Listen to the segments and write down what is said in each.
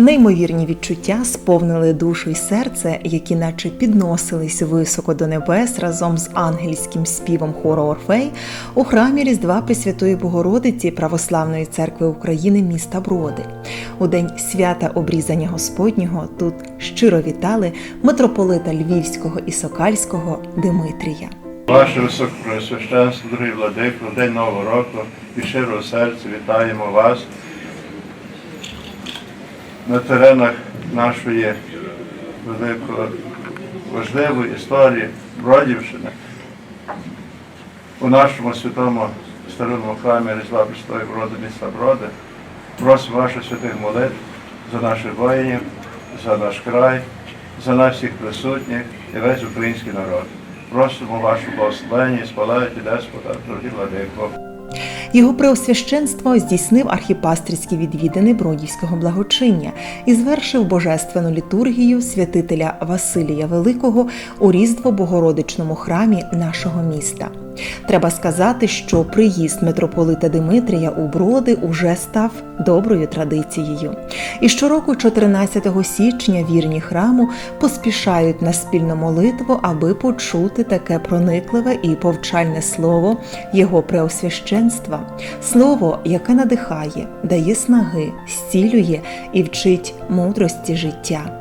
Неймовірні відчуття сповнили душу й серце, які наче підносились високо до небес разом з ангельським співом хору Орфей у храмі Різдва Пресвятої Богородиці Православної церкви України міста Броди. У день свята обрізання Господнього тут щиро вітали митрополита Львівського і Сокальського Димитрія. Ваше високопресвященство, дорогі владико, день Нового року від щирого серця вітаємо вас на теренах нашої великої важливої історії Бродівщини. У нашому святому старому храмі Різдва Престої Броди міста Броди просимо ваших святих молитв за наших воїнів, за наш край, за нас всіх присутніх і весь український народ. Просимо вашу благословення і спалають і Деспота, дорогі владико. Його преосвященство здійснив архіпастрівські відвідини Бродівського благочиння і звершив божественну літургію святителя Василія Великого у Різдво Богородичному храмі нашого міста. Треба сказати, що приїзд митрополита Димитрія у Броди уже став доброю традицією. І щороку, 14 січня, вірні храму поспішають на спільну молитву, аби почути таке проникливе і повчальне слово Його преосвященства, слово, яке надихає, дає снаги, зцілює і вчить мудрості життя.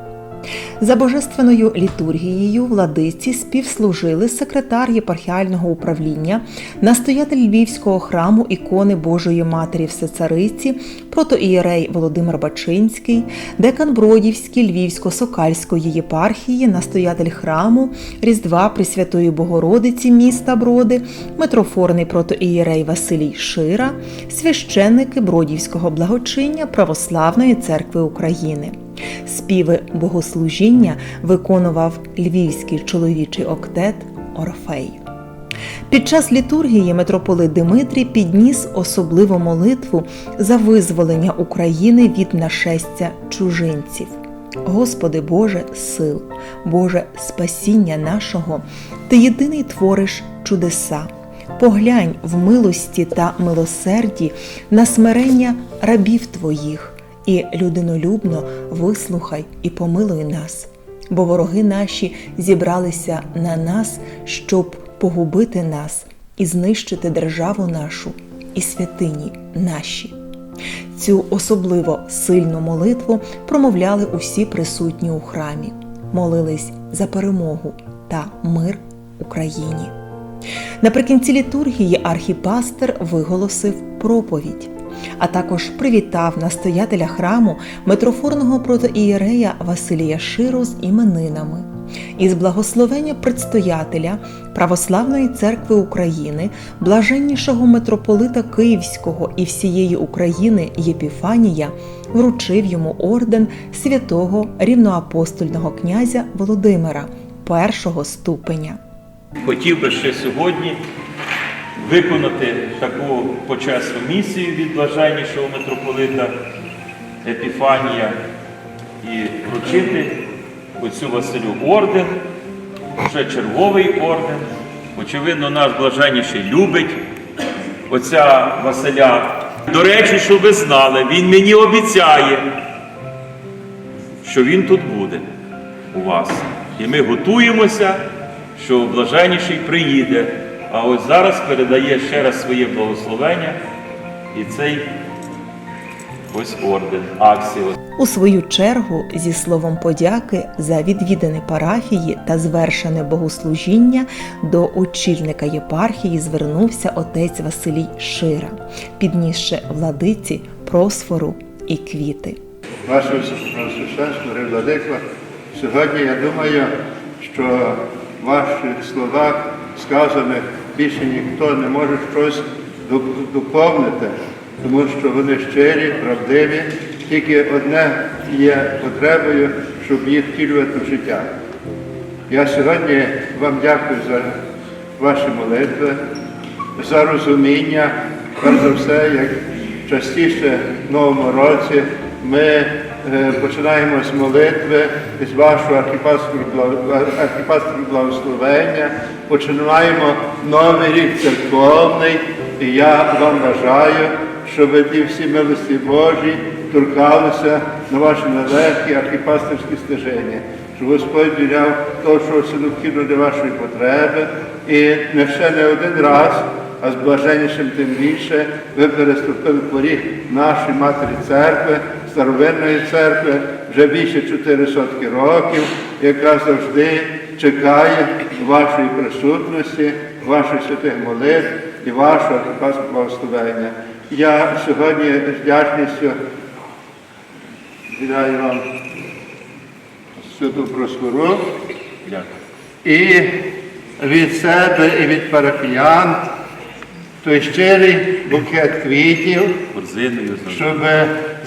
За божественною літургією владиці співслужили секретар єпархіального управління, настоятель Львівського храму ікони Божої Матері Всецариці, протоієрей Володимир Бачинський, декан Бродівський Львівсько-Сокальської єпархії, настоятель храму Різдва Пресвятої Богородиці міста Броди, митрофорний протоієрей Василій Шира, священники Бродівського благочиння Православної церкви України. Співи богослужіння виконував львівський чоловічий октет Орфей. Під час літургії митрополит Димитрій підніс особливу молитву за визволення України від нашестя чужинців. Господи Боже сил, Боже спасіння нашого, Ти єдиний твориш чудеса. Поглянь в милості та милосерді на смирення рабів Твоїх і людинолюбно вислухай і помилуй нас, бо вороги наші зібралися на нас, щоб погубити нас і знищити державу нашу і святині наші. Цю особливо сильну молитву промовляли усі присутні у храмі, молились за перемогу та мир Україні. Наприкінці літургії архіпастер виголосив проповідь а також привітав настоятеля храму митрофорного протоієрея Василія Ширу з іменинами. Із благословення предстоятеля Православної церкви України, блаженнішого митрополита Київського і всієї України Єпіфанія вручив йому орден святого рівноапостольного князя Володимира першого ступеня. Хотів би ще сьогодні виконати таку почесну місію від блаженнішого митрополита Епіфанія і вручити оцю Василю орден, вже черговий орден. Очевидно, наш блаженніший любить оця Василя. До речі, щоб ви знали, він мені обіцяє, що він тут буде у вас. І ми готуємося, що блаженніший приїде. А ось зараз передає ще раз своє благословення і цей ось орден Аксіос. У свою чергу, зі словом подяки за відвідини парафії та звершене богослужіння до очільника єпархії звернувся отець Василій Шира, піднісши владиці просфору і квіти. Ваше високопресвященство, владико, сьогодні я думаю, що в ваших словах сказаних більше ніхто не може щось доповнити, тому що вони щирі, правдиві, тільки одне є потребою, щоб їх втілювати в життя. Я сьогодні вам дякую за ваші молитви, за розуміння, перш за все, як частіше в новому році ми починаємо з молитви, з вашого архіпастрого благословення, починаємо новий рік церковний, і я вам бажаю, щоб ті всі милості Божі торкалися на ваші нелегкі архіпастерські стеження, щоб Господь віляв то, що необхідно для вашої потреби, і не ще не один раз, а з блаженнішим тим більше, ви переступили поріг нашої матері церкви, старовинної церкви, вже більше 400 років, яка завжди чекає вашої присутності, ваших святих молитв і вашого благословення. Я сьогодні з вдячністю віддаю вам святу просвору Дякую. і від себе, і від парафіян той щирий букет квітів, щоб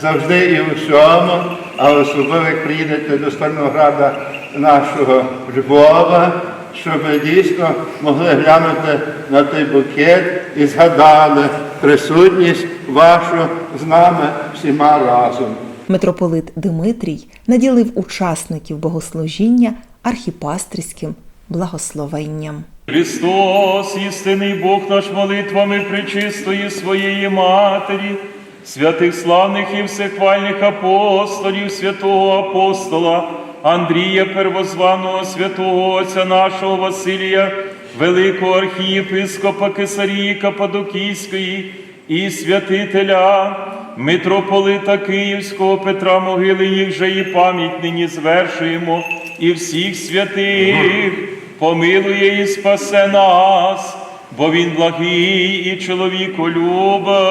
завжди і у всьому, а особливо як приїдете до Стального Града нашого Львова, щоб дійсно могли глянути на той букет і згадали присутність вашу з нами всіма разом. Митрополит Димитрій наділив учасників богослужіння архіпастерським благословенням. Христос, істинний Бог наш молитвами причистої своєї Матері, святих славних і всехвальних апостолів, святого апостола Андрія Первозваного, святого Отця нашого Василія, великого архієпископа Кесарії Кападокійської і святителя, митрополита Київського Петра Могили, їх же і пам'ять нині звершуємо, і всіх святих помилує і спасе нас, бо він благий і чоловіку чоловіколюбець.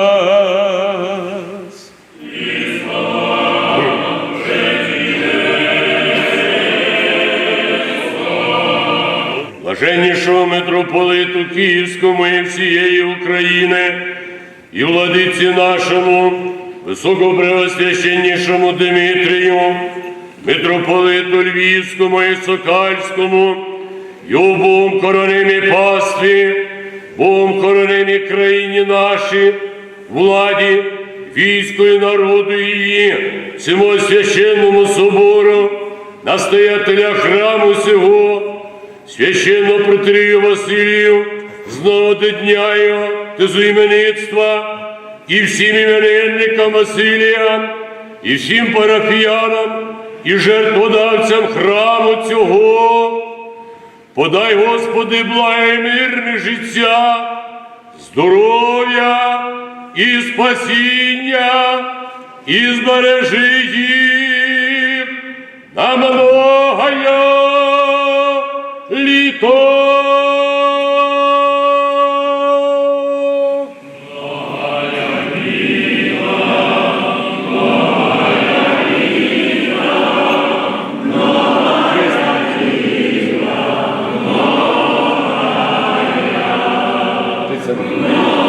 блаженнішого митрополиту Київському і всієї України, і владиці нашому, високопреосвященнішому Димитрію, митрополиту Львівському і Сокальському, і у Богом коронимі пастві, Богом коронимі країні нашій, владі, війську і народу її, всьому священному собору, настоятеля храму сього, священно протрію Василію, з нового дня його іменництва, і всім іменинникам Василія, і всім парафіянам, і жертводавцям храму цього. Подай, Господи, благе мирне життя, здоров'я і спасіння, і збережи їх на многое літо. Amen.